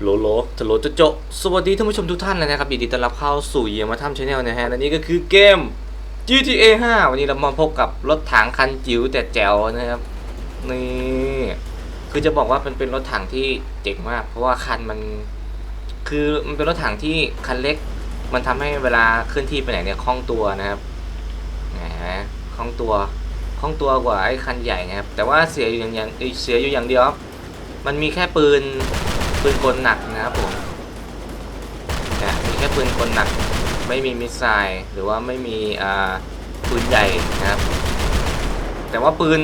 โลโลจะโลจะโจะสวัสดีท่านผู้ชมทุกท่านเลยนะครับยินดีต้อนรับเข้าสู่เยียมาทำชาแนลนะฮะและนี่ก็คือเกม GTA 5 วันนี้เรามาพบกับรถถังคันจิ๋วแต่แจ๋วนะครับ นี่ คือจะบอกว่าเป็นเป็นรถถังที่เจ๋งมาก เพราะว่าคันมัน คือมันเป็นรถถังที่คันเล็ก มันทำให้เวลาเคลื่อนที่ไปไหนเนี่ยคล่องตัวนะครับแหมคล่องตัว คล่องตัวกว่าไอ้คันใหญ่นะครับ แต่ว่าเสียอยู่อย่างเอ้ยเสียอยู่อย่างเดียวครับ มันมีแค่ปืน ปืนกลหนักนะครับผมนะมีแค่ปืนกลหนัก ไม่มีมิสไซล์หรือว่าไม่มีอ่าปืนใหญ่นะครับ แต่ว่าปืน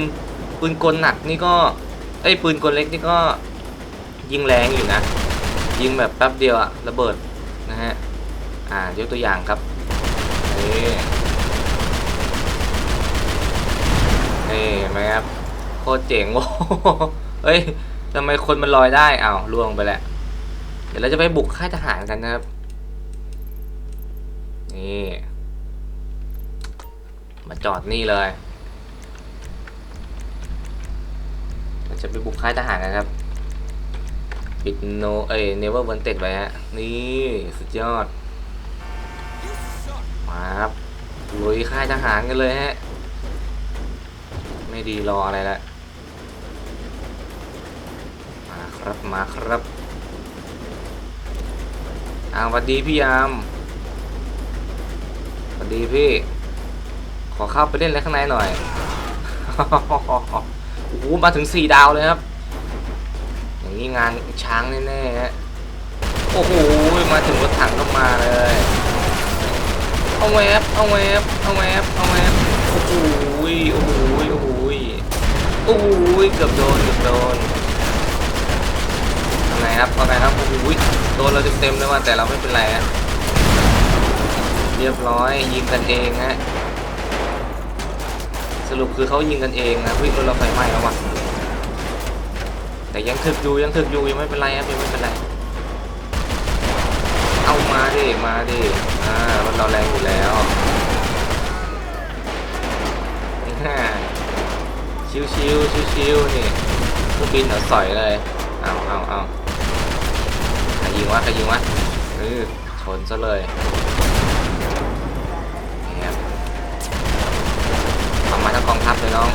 ปืนกลหนักนี่ก็ไอ้ปืนกลเล็กนี่ก็ยิงแรงอยู่นะ ยิงแบบแป๊บเดียวอะระเบิดนะฮะอ่ายกตัวอย่างครับนี่นี่เห็นไหมครับโคตรเจ๋งโอ้เฮ้ย ทำไมคนมันลอยได้อ้าวล่วงไปแล้วเดี๋ยวเราจะไปบุกค่ายทหารกันนะครับ นี่ มาจอดนี่เลยเราจะไปบุกค่ายทหารกันครับ ปิดโนเอ้ยเนเวอร์วันเต็ดไว้ฮะ นี่ สุดยอด มาครับลุยค่ายทหารกันเลยฮะ ไม่ดีรออะไรละมา ครับมาครับอ้าวสวัสดีพี่ยามสวัสดีพี่ ขอเข้าไปเล่นอะไรข้างในหน่อยโอ้โหมาถึงสี่ดาวเลยครับ อย่างนี้งานช้างแน่ๆฮะโอ้โหมาถึงรถถังก็มาเลยเอาแวบเอาแวบเอาแวบเอาแวบโอ้โหโอ้โหโอ้โหโอ้โหเกือบโดนเกือบโดน ครับเอาไงครับโอ้โหโดนเราเต็มๆเลยว่าแต่เราไม่เป็นไรฮะเรียบร้อยยิงกันเองฮะสรุปคือเขายิงกันเองนะวิ่งรถเราไฟไหม้แล้ววะแต่ยังถึกอยู่ยังถึกอยู่ยังไม่เป็นไรครับยังไม่เป็นไรเอามาดิมาดิอ่ารถเราแรงอยู่แล้วฮ่าชิวชิวชิวชิวๆนี่เครื่องบินเอาสอยเลยเอาเอาเอา ยิงวะใครยิงวะเออชนซะเลยนี่ครับทำมาทั้งกองทัพเลยน้อง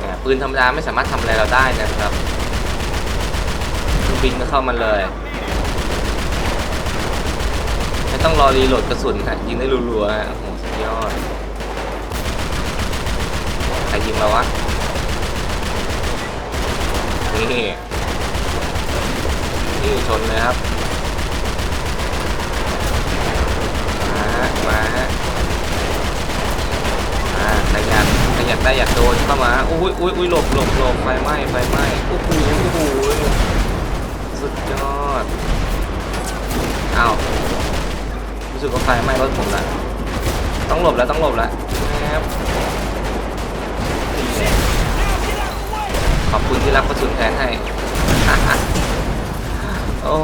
เนี่ยปืนธรรมดาไม่สามารถทำอะไรเราได้นะครับบินก็เข้ามาเลยไม่ต้องรอรีโหลดกระสุนฮะยิงได้รัวๆฮะโอ้โหสุดยอดใครยิงเราวะนี่ นี่ชนเลยครับ มาฮะมาฮะอ่าใครอยากใครอยากได้อยากโดนเข้ามาอุ้ยอุ้ยอุ้ยหลบหลบหลบไฟไหม้ไฟไหม้โอ้โหโอ้โหสุดยอดอ้าวรู้สึกว่าไฟไหม้รถผมแล้วต้องหลบแล้วต้องหลบแล้วนะครับขอบคุณที่รับกระสุนแทนให้ โอ้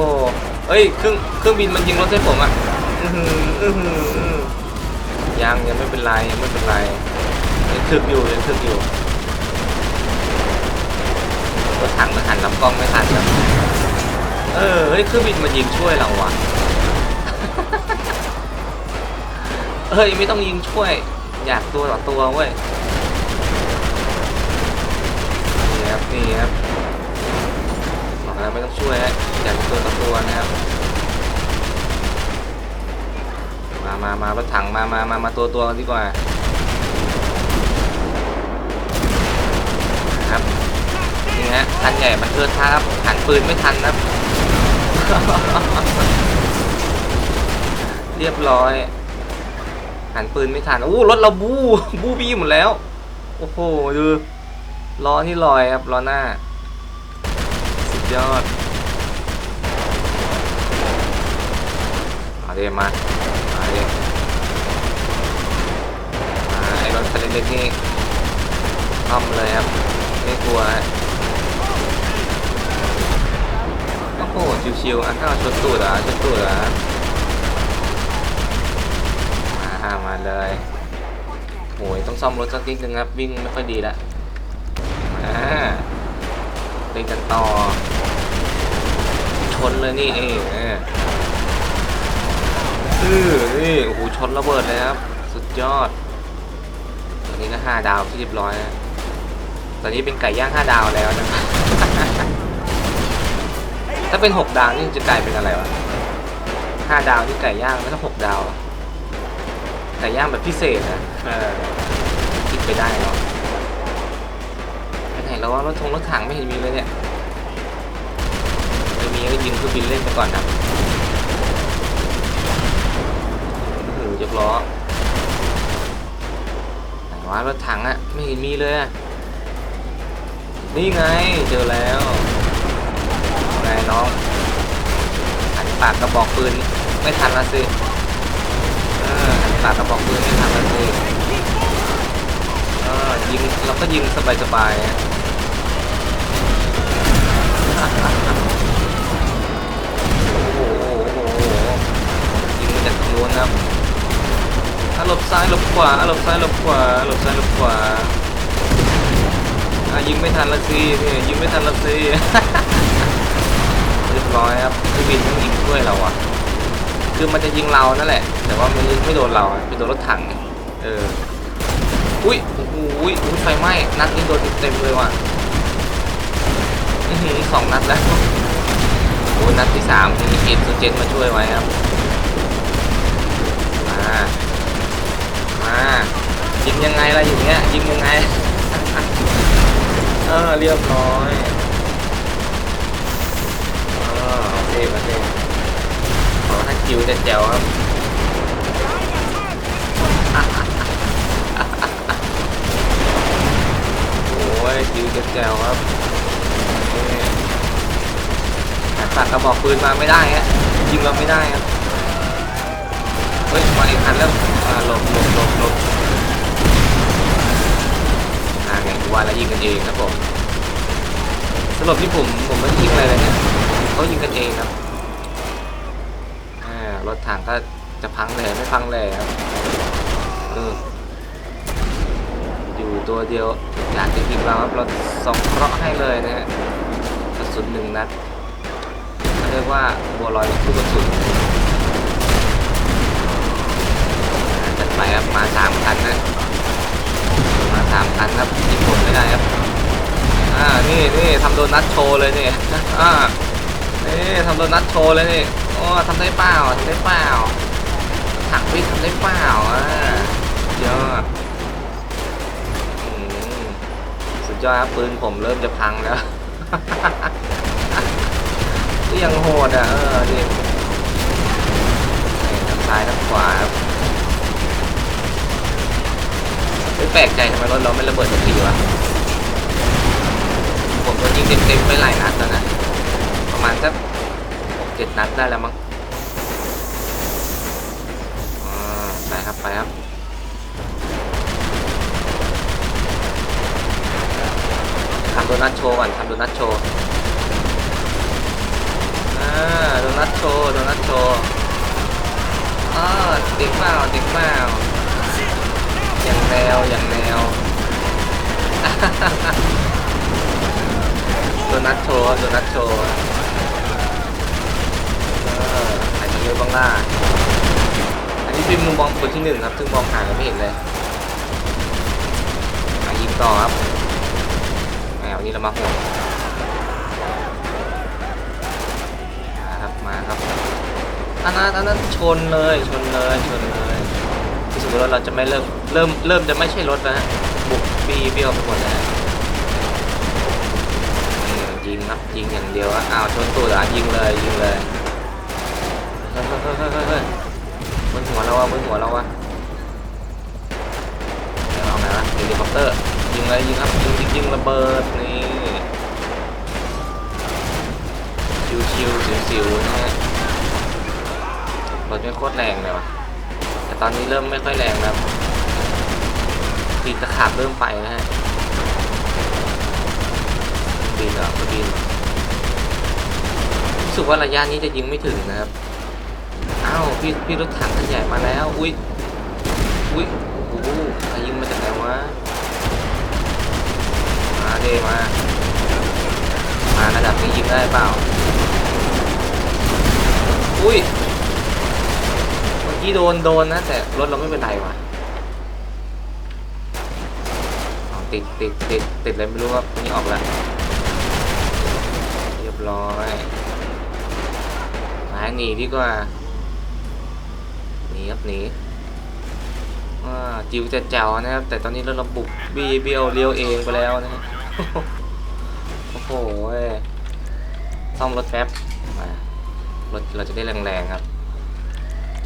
เอ้ยเครื่องเครื่องบินมันยิงรถให้ผมอะอือหืออือหือยังยังไม่เป็นไรยังไม่เป็นไรยังถึกอยู่ยังถึกอยู่รถถังมันหันลำกล้องไม่ทันครับเออเฮ้ยเครื่องบินมายิงช่วยเราว่ะเฮ้ยไม่ต้องยิงช่วย อยากตัวต่อตัวเว้ยนี่ครับนี่ครับบอกแล้วไม่ต้องช่วยฮะ วต่อตัวนะครับ มามามารถถังมามามามาตัวตัวกันดีกว่าครับนี่ฮะคันใหญ่มันเทิดท่าครับหันปืนไม่ทันนะครับ เรียบร้อยหันปืนไม่ทันโอ้รถเราบูบูบี้หมดแล้ว โอ้โหดูล้อนี่ลอยครับล้อหน้า สุดยอด มาเดมามาเดมาไอ้รถคันเล็กๆนี่ทำเลยครับ ไม่กลัวฮะโอ้โหชิวๆอันข้าชนตูดอะชนตูดอะอ่ามาเลยโอ้ยต้องซ่อมรถสักนิดนึงครับวิ่งไม่ค่อยดีละอ่าเล่นกันต่อชนเลยนี่นี่เออ อือนี่โอ้โหชนระเบิดเลยครับ สุดยอด ตอนนี้ก็ห้าดาวที่เรียบร้อยนะตอนนี้เป็นไก่ย่างห้าดาวแล้วนะครับถ้าเป็นหกดาวนี่จะกลายเป็นอะไรวะห้าดาวนี่ไก่ย่างไม่ต้องหกดาวอะไก่ย่างแบบพิเศษนะเออคิดไปได้เนาะไปไหนแล้วว่ารถทงรถถังไม่เห็นมีเลยเนี่ยไม่มีก็ยิงเครื่องบินเล่นไปก่อนนะโอ้โห ยกล้อไหนวะรถถังอะไม่เห็นมีเลยอะนี่ไงเจอแล้วไงน้องหันปากกระบอกปืนไม่ทันละสิเออหันปากกระบอกปืนไม่ทันละสิเออยิงเราก็ยิงสบายๆอะโอ้โหโอ้โหยิงมาจากทางโน้นครับ อะหลบซ้ายหลบขวาอะหลบซ้ายหลบขวาหลบซ้ายหลบขวาอะยิงไม่ทันละสินี่ยิงไม่ทันละสิ เรียบร้อยครับคือบินต้องยิงช่วยเราอะคือมันจะยิงเรานั่นแหละ แต่ว่าไม่ไม่โดนเราอะไปโดนรถถังเอออุ้ยโอ้โหอุ้ยไฟไหม้นัดนี้โดนเต็มเลยว่ะอือสองนัดแล้วโอ้นัดที่สามมีเอ็นโซเจนมาช่วยไว้ครับมา มายิงยังไงล่ะอย่างเงี้ยยิงยังไง เออเรียบร้อยอ๋อโอเคโอเคขอท่าคิวแจ๋วครับโอ้ยคิวแจ๋วครับตัดกระบอกปืนมาไม่ได้ฮะยิงเราไม่ได้ครับ เฮ้ยมาอีกคันแล้วอ่าหลบหลบหลบหลบอ่าไงกูว่าแล้วยิงกันเองครับผมสรุปที่ผมผมไม่ยิงอะไรเลยเนี่ยเขายิงกันเองครับอ่ารถถังก็จะพังแหล่ไม่พังแหล่ครับเอออยู่ตัวเดียวอยากจะยิงเราครับเราสองเคราะห์ให้เลยนะฮะกระสุนหนึ่งนัดเขาเรียกว่าบัวลอยลูกกระสุนอ่าจัดไปครับมาสามคันนะ มาสามคันครับยิงผมไม่ได้ครับอ่านี่นี่ทำโดนัทโชว์เลยนี่อ่านี่ทำโดนัทโชว์เลยนี่โอ้ทำได้เปล่าทำได้เปล่าถังพี่ทำได้เปล่าอะยอดอืมสุดยอดครับปืนผมเริ่มจะพังแล้วยังโหดอะเออนี่ทั้งซ้ายทั้งขวาครับไม่แปลกใจทำไมรถเราไม่ระเบิดสักทีวะผมโดนยิงเต็มๆไปหลายนัดแล้วนะประมาณสักหกเจ็ดนัดได้แล้วมั้งอ่าไปครับไปครับทำโดนัทโชว์ก่อนทำโดนัทโชว์อ่าโดนัทโชว์โดนัทโชว์อ่าเด็กเปล่าเด็กเปล่า อย่างแนวอย่างแนวโดนัทโชว์โดนัทโชว์เออใครจะเลือกบ้างล่ะอันนี้เป็นมุมมองคนที่หนึ่งครับซึ่งมองหาไม่เห็นเลยยิงต่อครับแหมวันนี้เรามาหดมาครับมาครับอันนั้นอันนั้นชนเลยชนเลยชนเลย สึกว่าเราจะไม่เริ่มเริ่มเริ่มจะไม่ใช่รถแล้วฮะบุกปีเบี้ยวไปหมดแล้วยิงครับยิงอย่างเดียวอ้าวชนตูดอะยิงเลยยิงเลยเฮ้ยเฮ้ยเฮ้ยเฮ้ยบนหัวเราอะบนหัวเราอะเอาไงวะเฮลิคอปเตอร์ยิงเลยยิงครับยิงยิงยิงระเบิดนี่ชิวชิวสิวสิวนะฮะรถไม่โคตรแรงเลยวะ ต่ตอนนี้เริ่มไม่ค่อยแรงแล้วปีกตะขาบเริ่มไปนะฮะบินเหรอบินรู้สึกว่าระยะนี้จะยิงไม่ถึงนะครับอ้าวพี่พี่รถถังคันใหญ่มาแล้วอุ้ยอุ้ยโอ้โหใครยิงมาจากไหนวะมาเดมามาระดับนี้ยิงได้เปล่าอุ้ย อกี้โดนโดนนะ แต่รถเราไม่เป็นไรว่ะติดติดติดติดอะไรไม่รู้ครับนี่ออกแล้ว เรียบร้อยมาหนีดีกว่าหนีครับหนีอ่าจิวจะเจ๋วนะครับ แต่ตอนนี้เราบุกบีเบียวเลี้ยวเองไปแล้วนะฮะโอ้โหเว้ยซ่อมรถแป๊บรถเราจะได้แรงๆครับ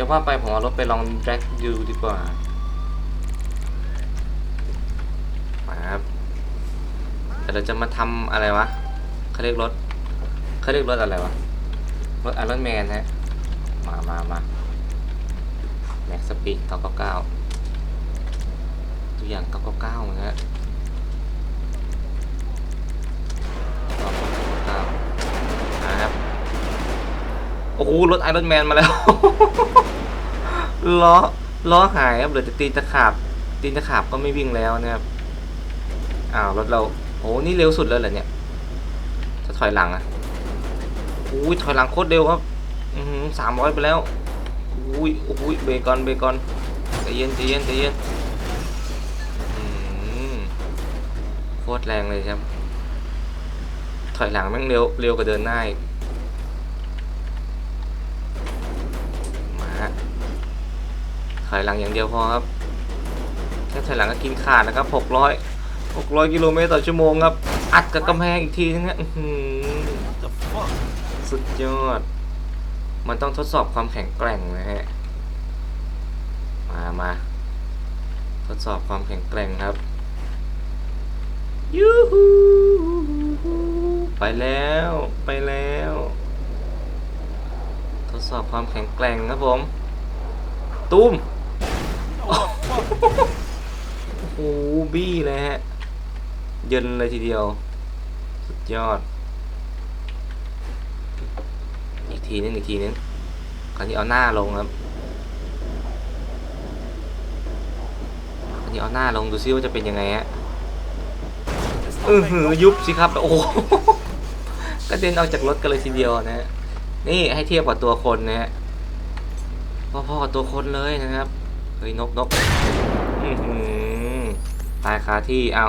จะว่าไปผมเอารถไปลอง drag ดูดีกว่า มาครับ แต่เราจะมาทำอะไรวะเขาเรียกรถเขาเรียกรถอะไรวะ รถไอรอนแมนฮะ มามามาแม็กสปีด999ตัวอย่าง999นะฮะครับนะครับ โอ้โหรถไอรอนแมนมาแล้ว ล้อล้อหายครับเหลือแต่ตีนตะขาบตีนตะขาบก็ไม่วิ่งแล้วนะครับอ้าวรถเราโอ้โหนี่เร็วสุดแล้วเหรอเนี่ยจะถอยหลังอะอุ้ยถอยหลังโคตรเร็วครับสามร้อยไปแล้วอุ้ยอุ้ยเบรกก่อนเบรกก่อนใจเย็นใจเย็นใจเย็นอืมโคตรแรงเลยครับ ถอยหลังแม่งเร็วเร็วกว่าเดินหน้าอีกมาฮะ ถอยหลังอย่างเดียวพอครับแค่ถอยหลังก็กินขาดนะครับหกร้อยหกร้อยกิโลเมตรต่อชั่วโมงครับ อัดกับกำแพงอีกทีนึงฮะสุดยอด มันต้องทดสอบความแข็งแกร่งนะฮะ มามาทดสอบความแข็งแกร่งครับยูฮูไปแล้วไปแล้ว ทดสอบความแข็งแกร่งครับผม ตุ้ม โอ้โหบี้เลยฮะ เย็นเลยทีเดียว สุดยอด อีกทีนึงอีกทีนึงคราวนี้เอาหน้าลงครับคราวนี้เอาหน้าลงดูซิว่าจะเป็นยังไงฮะเออหือยุบสิครับ โอ้กระเด็นออกจากรถกันเลยทีเดียวนะฮะนี่ให้เทียบกับตัวคนนะฮะพอๆกับตัวคนเลยนะครับ ฮ้ยนกนกตายคาที่เอา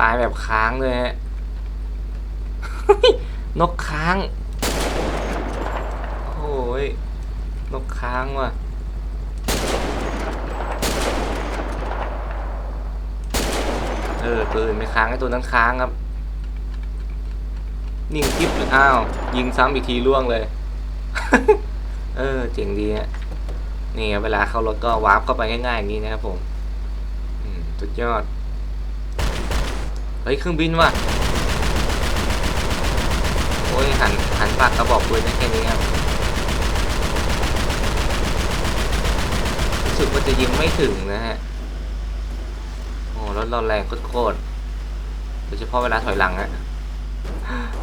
ตายแบบค้างเลยฮะนกค้างโอ้ยนกค้างว่ะเออตัวอื่นไม่ค้างไอ้ตัวนั้นค้างครับ นิ่งกิ๊บเลยอ้าว ยิงซ้ำอีกทีล่วงเลย เออ เจ๋งดีฮะ นี่เวลาเข้ารถก็วาร์ปเข้าไปง่ายๆอย่างนี้นะครับผมสุดยอด เฮ้ยเครื่องบินว่ะ โอ้ยหันหันปากกระบอกปืนได้แค่นี้ครับรู้สึกว่าจะยิงไม่ถึงนะฮะ โอ้รถเราแรงโคตรโดยเฉพาะเวลาถอยหลังอะ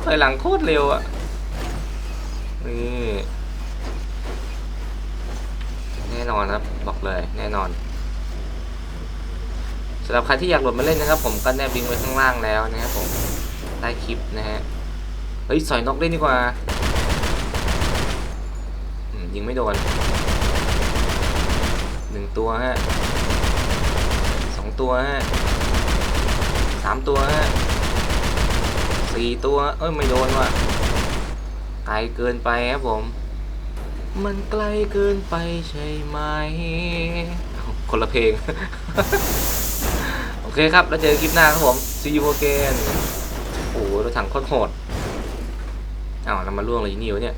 ถอยหลังโคตรเร็วอะนี่ น่นอนครับ บอกเลยแน่นอนสำหรับใครที่อยากโหลดมาเล่นนะครับ ผมก็แนบลิงก์ไว้ข้างล่างแล้วนะครับผมใต้คลิปนะฮะเฮ้ยสอยนกเล่นดีกว่ายิงไม่โดนหนึ่งตัวฮะสองตัวฮะสามตัวฮะสี่ตัว เอ้ย ไม่โดนว่ะไกลเกินไปครับผม มันไกลเกินไปใช่ไหม คนละเพลง โอเคครับ แล้วเจอคลิปหน้าครับผม see you again โอ้โหรถถังโคตรโหดอ้าวเรามาล่วงเลยนี่วะเนี่ย